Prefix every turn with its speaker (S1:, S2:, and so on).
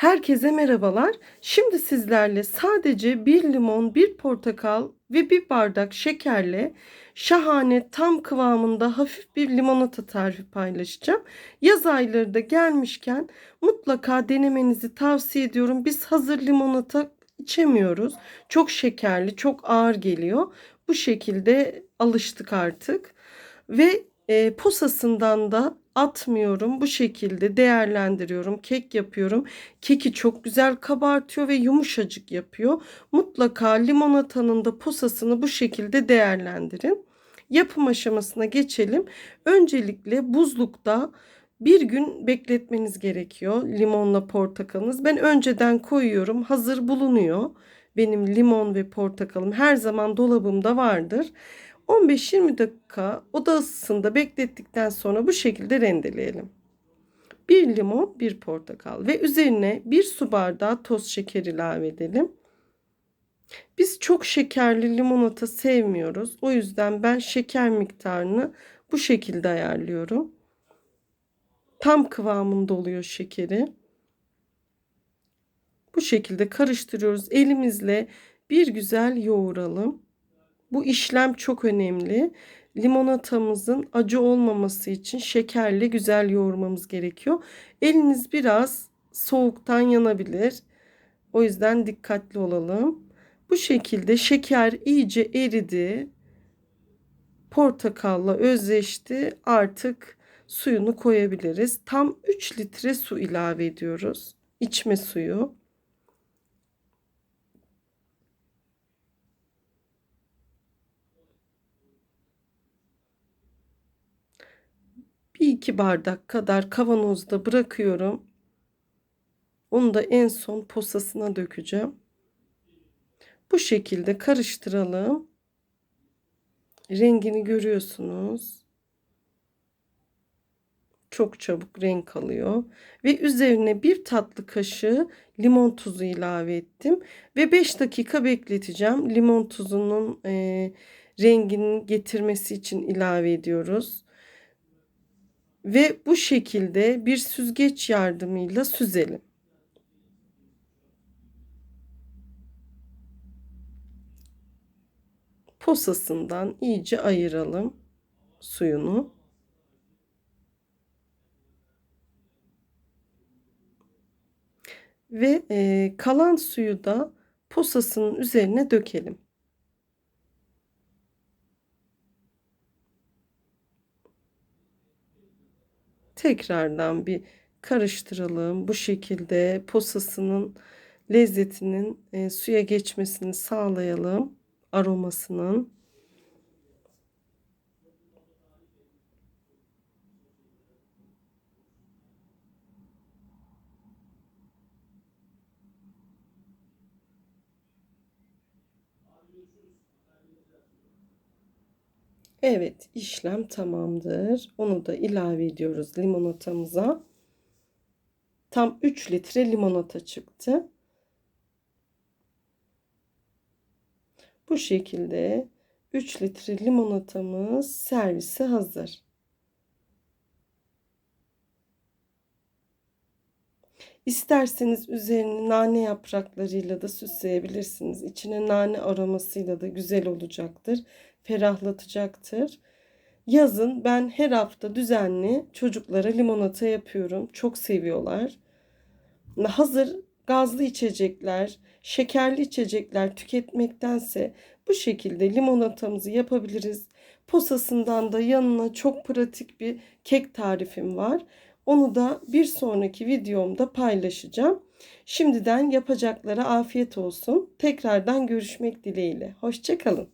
S1: Herkese merhabalar. Şimdi sizlerle sadece bir limon, bir portakal ve bir bardak şekerle şahane tam kıvamında hafif bir limonata tarifi paylaşacağım. Yaz ayları da gelmişken mutlaka denemenizi tavsiye ediyorum. Biz hazır limonata içemiyoruz. Çok şekerli, çok ağır geliyor. Bu şekilde alıştık artık. Ve e, posasından da atmıyorum. Bu şekilde değerlendiriyorum. Kek yapıyorum. Keki çok güzel kabartıyor ve yumuşacık yapıyor. Mutlaka limonatanın da posasını bu şekilde değerlendirin. Yapım aşamasına geçelim. Öncelikle buzlukta bir gün bekletmeniz gerekiyor limonla portakalınız. Ben önceden koyuyorum. Hazır bulunuyor. Benim limon ve portakalım her zaman dolabımda vardır. 15-20 dakika oda ısısında beklettikten sonra bu şekilde rendeleyelim. Bir limon, bir portakal ve üzerine bir su bardağı toz şeker ilave edelim. Biz çok şekerli limonata sevmiyoruz. O yüzden ben şeker miktarını bu şekilde ayarlıyorum. Tam kıvamında oluyor şekeri. Bu şekilde karıştırıyoruz. Elimizle bir güzel yoğuralım. Bu işlem çok önemli. Limonatamızın acı olmaması için şekerle güzel yoğurmamız gerekiyor. Eliniz biraz soğuktan yanabilir. O yüzden dikkatli olalım. Bu şekilde şeker iyice eridi. Portakalla özleşti. Artık suyunu koyabiliriz. Tam 3 litre su ilave ediyoruz. İçme suyu. Bir iki bardak kadar kavanozda bırakıyorum. Onu da en son posasına dökeceğim. Bu şekilde karıştıralım. Rengini görüyorsunuz. Çok çabuk renk alıyor. Ve üzerine bir tatlı kaşığı limon tuzu ilave ettim. Ve 5 dakika bekleteceğim. Limon tuzunun e, rengini getirmesi için ilave ediyoruz. Ve bu şekilde bir süzgeç yardımıyla süzelim. Posasından iyice ayıralım suyunu. Ve kalan suyu da posasının üzerine dökelim. Tekrardan bir karıştıralım. Bu şekilde posasının lezzetinin e, suya geçmesini sağlayalım. Aromasının. Evet işlem tamamdır. Onu da ilave ediyoruz limonatamıza. Tam 3 litre limonata çıktı. Bu şekilde 3 litre limonatamız servise hazır. İsterseniz üzerini nane yapraklarıyla da süsleyebilirsiniz. İçine nane aromasıyla da güzel olacaktır. Ferahlatacaktır. Yazın ben her hafta düzenli çocuklara limonata yapıyorum. Çok seviyorlar. Hazır gazlı içecekler, şekerli içecekler tüketmektense bu şekilde limonatamızı yapabiliriz. Posasından da yanına çok pratik bir kek tarifim var. Onu da bir sonraki videomda paylaşacağım. Şimdiden yapacaklara afiyet olsun. Tekrardan görüşmek dileğiyle. Hoşçakalın.